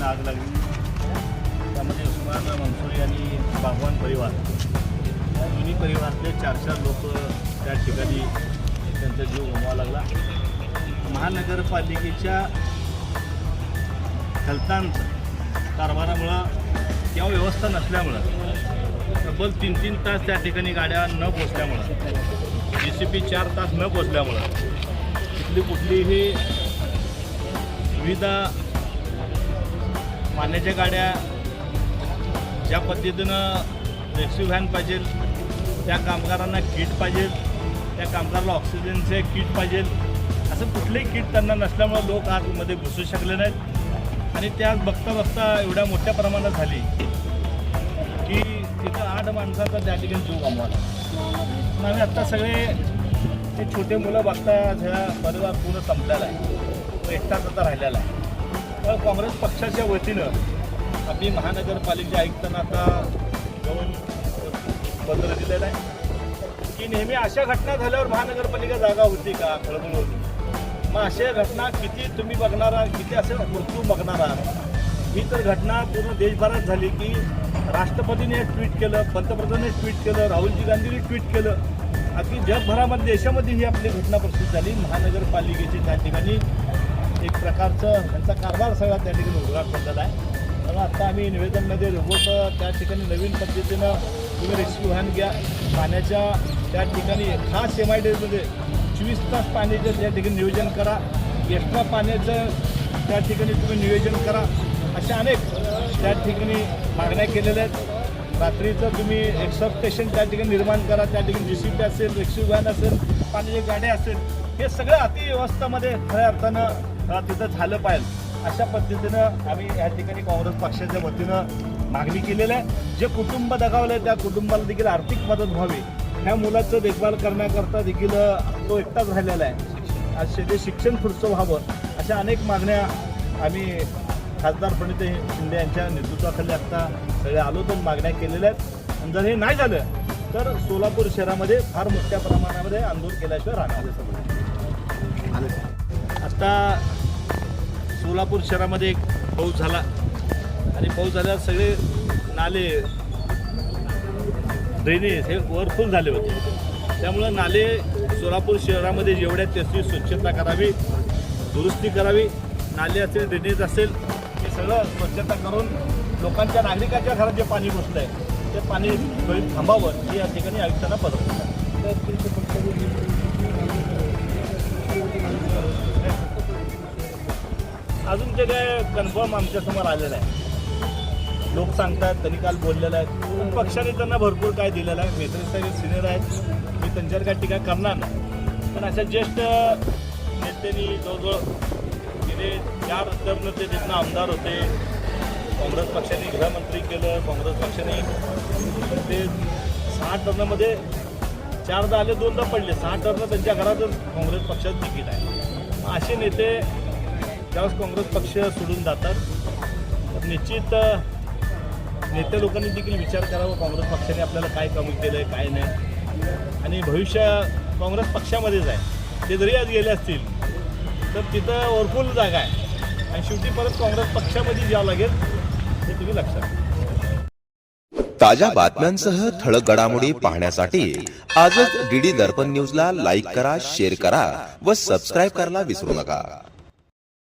पद्धतीनं आग लागली. त्यामध्ये उस्मान मनसुरी आणि बागवान परिवार या दोन्ही परिवारातले चार चार लोक त्या ठिकाणी त्यांचा जीव गमवावा लागला. महानगरपालिकेच्या खलतांच कारभारामुळं किंवा व्यवस्था नसल्यामुळं तब्बल तीन तीन तास त्या ठिकाणी गाड्या न पोचल्यामुळं जी सी पी चार तास न पोचल्यामुळं तिथली कुठलीही सुविधा पाण्याच्या गाड्या ज्या पद्धतीनं रेस्क्यू व्हॅन पाहिजे त्या कामगारांना किट पाहिजे त्या कामगाराला ऑक्सिजनचे किट पाहिजे. असं कुठलंही किट त्यांना नसल्यामुळं लोक आतमध्ये घुसू शकले नाहीत. आणि त्या बघता बघता एवढ्या मोठ्या प्रमाणात झाली की तिथं आठ माणसाचा त्या ठिकाणी जीव गमवाला आम्ही आत्ता सगळे ते छोटे मुलं बघता ह्या परिवार पूर्ण संपलेला आहे. तो एकटाच आता राहिलेला आहे. काँग्रेस पक्षाच्या वतीनं आम्ही महानगरपालिकेच्या आयुक्तांना आता जाऊन पत्र दिलेलं आहे. की नेहमी अशा घटना झाल्यावर महानगरपालिका जागा होती का? खळबळ होती. मग अशा घटना किती तुम्ही बघणार आहात? किती असे मृत्यू बघणार आहात? ही तर घटना पूर्ण देशभरात झाली की राष्ट्रपतीने एक ट्विट केलं पंतप्रधानांनी ट्विट केलं राहुलजी गांधीने ट्विट केलं. अगदी जगभरामध्ये देशामध्ये ही आपली घटना प्रसिद्ध झाली. महानगरपालिकेची त्या ठिकाणी एक प्रकारचं त्यांचा कारभार सगळा त्या ठिकाणी उघडा पडलेला आहे. त्यामुळे आता आम्ही निवेदनमध्ये रोबोट त्या ठिकाणी नवीन पद्धतीनं तुम्ही रेस्क्यू व्हॅन घ्या. पाण्याच्या त्या ठिकाणी खास एम आय डीमध्ये चोवीस तास पाण्याचं त्या ठिकाणी नियोजन करा. एक्स्ट्रा पाण्याचं त्या ठिकाणी तुम्ही नियोजन करा. अशा अनेक त्या ठिकाणी मागण्या केलेल्या आहेत. रात्रीचं तुम्ही एक सब स्टेशन त्या ठिकाणी निर्माण करा. त्या ठिकाणी जी सी पी असेल रेस्क्यू व्हॅन असेल पाण्याच्या गाड्या असेल हे सगळं अतिव्यवस्थामध्ये खऱ्या अर्थानं तिथं झालं पाहिजे अशा पद्धतीनं आम्ही या ठिकाणी काँग्रेस पक्षाच्या वतीनं मागणी केलेली आहे. जे कुटुंब दगावलं आहे त्या कुटुंबाला देखील आर्थिक मदत व्हावी. ह्या मुलाचं देखभाल करण्याकरता देखील तो एकटाच राहिलेला आहे. आज शेती शिक्षण पुढचं व्हावं अशा अनेक मागण्या आम्ही खासदार प्रणित शिंदे यांच्या नेतृत्वाखाली आता सगळे आलो तर मागण्या केलेल्या आहेत. जर हे नाही झालं तर सोलापूर शहरामध्ये फार मोठ्या प्रमाणामध्ये आंदोलन केल्याशिवाय राहणार आता सोलापूर शहरामध्ये एक पाऊस झाला. आणि पाऊस झाल्यावर सगळे नाले ड्रेनेज हे ओव्हरफुल झाले होते. त्यामुळं नाले सोलापूर शहरामध्ये जेवढ्या त्याची स्वच्छता करावी दुरुस्ती करावी. नाले असेल ड्रेनेज असेल हे सगळं स्वच्छता करून लोकांच्या नागरिकांच्या घरात जे पाणी घुसलं आहे ते पाणी थांबावं हे या ठिकाणी आयुक्तांना पत्र अजून ते काय कन्फर्म आमच्यासमोर आलेलं आहे. लोक सांगतात त्यांनी काल बोललेलं आहे. पण पक्षाने त्यांना भरपूर काय दिलेलं आहे. मेत्रे साहेब सिनियर आहेत. मी त्यांच्यावर काय टीका करणार नाही. पण अशा ज्येष्ठ नेत्यांनी जवळजवळ गेले चार टर्म ते तिथनं आमदार होते काँग्रेस पक्षाने गृहमंत्री केलं काँग्रेस पक्षाने ते सहा टर्नमध्ये चारदा आले दोनदा पडले. सहा टर्न त्यांच्या घरातच काँग्रेस पक्षात तिकीट आहे. मग असे नेते ज्यावेळेस काँग्रेस पक्ष सोडून जातात. तर निश्चित नेत्या नेते लोकांनी देखील विचार करावा काँग्रेस पक्षाने आपल्याला काय कमी केलं आहे काय नाही. आणि भविष्य काँग्रेस पक्षामध्येच आहे. ते जरी आज गेले असतील तर तिथं ओरफुल जागा आहे. आणि शेवटी परत काँग्रेस पक्षामध्ये जावं लागेल हे तुम्ही लक्षात ताज्या बातम्यांसह ठळक घडामोडी पाहण्यासाठी आजच डीडी दर्पण न्यूजला लाईक करा शेअर करा व सबस्क्राईब करायला विसरू नका.